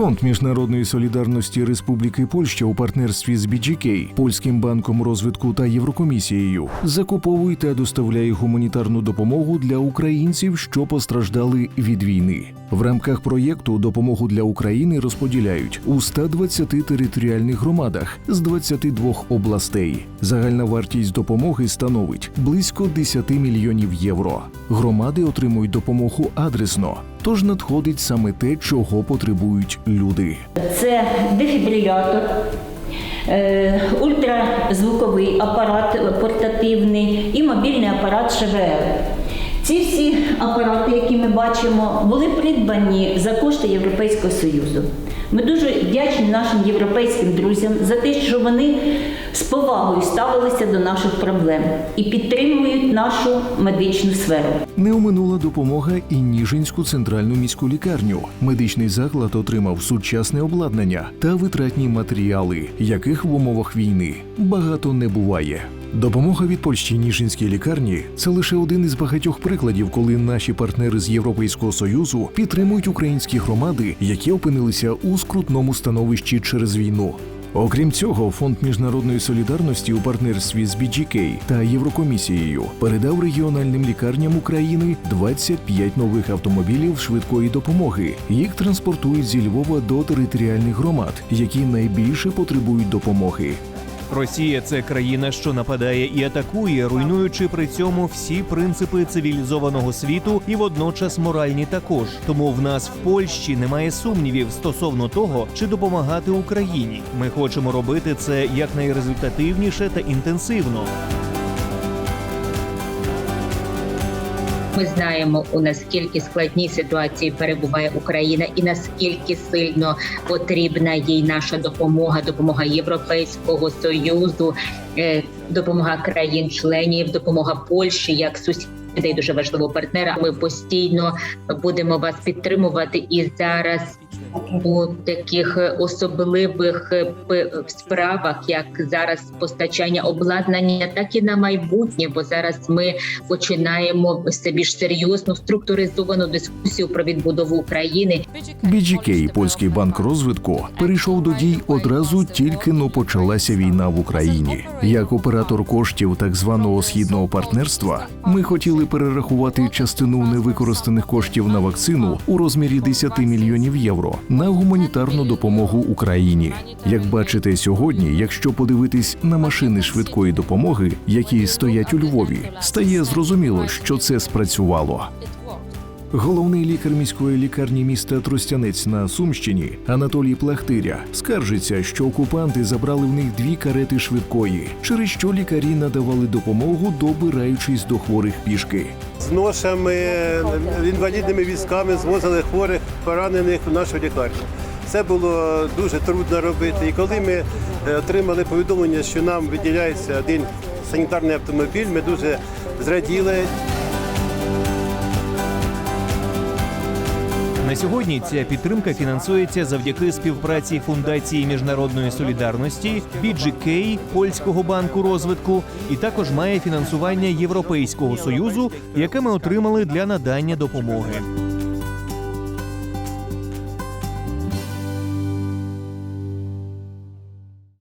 Фонд міжнародної солідарності Республіки Польща у партнерстві з BGK, Польським банком розвитку та Єврокомісією закуповує та доставляє гуманітарну допомогу для українців, що постраждали від війни. В рамках проєкту допомогу для України розподіляють у 120 територіальних громадах з 22 областей. Загальна вартість допомоги становить близько 10 мільйонів євро. Громади отримують допомогу адресно, тож надходить саме те, чого потребують люди. Це дефібрилятор, е, ультразвуковий апарат портативний і мобільний апарат ШВЛ. Ці всі апарати, які ми бачимо, були придбані за кошти Європейського Союзу. Ми дуже вдячні нашим європейським друзям за те, що вони з повагою ставилися до наших проблем і підтримують нашу медичну сферу. Не оминула допомога і Ніжинську центральну міську лікарню. Медичний заклад отримав сучасне обладнання та витратні матеріали, яких в умовах війни багато не буває. Допомога від Польщі Ніжинській лікарні це лише один із багатьох прикладів, коли наші партнери з Європейського союзу підтримують українські громади, які опинилися у скрутному становищі через війну. Окрім цього, фонд міжнародної солідарності у партнерстві з BGK та Єврокомісією передав регіональним лікарням України 25 нових автомобілів швидкої допомоги. Їх транспортують зі Львова до територіальних громад, які найбільше потребують допомоги. Росія це країна, що нападає і атакує, руйнуючи при цьому всі принципи цивілізованого світу і водночас моральні також. Тому в нас в Польщі немає сумнівів стосовно того, чи допомагати Україні. Ми хочемо робити це якнайрезультативніше та інтенсивно. Ми знаємо, у наскільки складній ситуації перебуває Україна, і наскільки сильно потрібна їй наша допомога, допомога Європейського союзу, е, допомога країн-членів, допомога Польщі як сусідів. і дуже важливого партнера. Ми постійно будемо вас підтримувати і зараз у таких особливих е, справах, як зараз постачання обладнання, так і на майбутнє. Бо зараз ми починаємо все більш серйозну структуризовану дискусію про відбудову України. BGK, польський банк розвитку, перейшов до дій одразу тільки но почалася війна в Україні. Як оператор коштів так званого східного партнерства, ми хотіли перерахувати частину невикористаних коштів на вакцину у розмірі 10 мільйонів євро на гуманітарну допомогу Україні. Як бачите сьогодні, якщо подивитись на машини швидкої допомоги, які стоять у Львові, стає зрозуміло, що це спрацювало. Головний лікар міської лікарні міста Тростянець на Сумщині Анатолій Плахтиря скаржиться, що окупанти забрали в них дві карети швидкої, через що лікарі надавали допомогу, добираючись до хворих пішки. Ношами, інвалідними візками звозили хворих, поранених в нашу лікарню. Це було дуже трудно робити. І коли ми е, отримали повідомлення, що нам виділяється один санітарний автомобіль, ми дуже зраділи. На сьогодні ця підтримка фінансується завдяки співпраці Фундації міжнародної солідарності, BGK, Польського банку розвитку, і також має фінансування Європейського союзу, яке ми отримали для надання допомоги.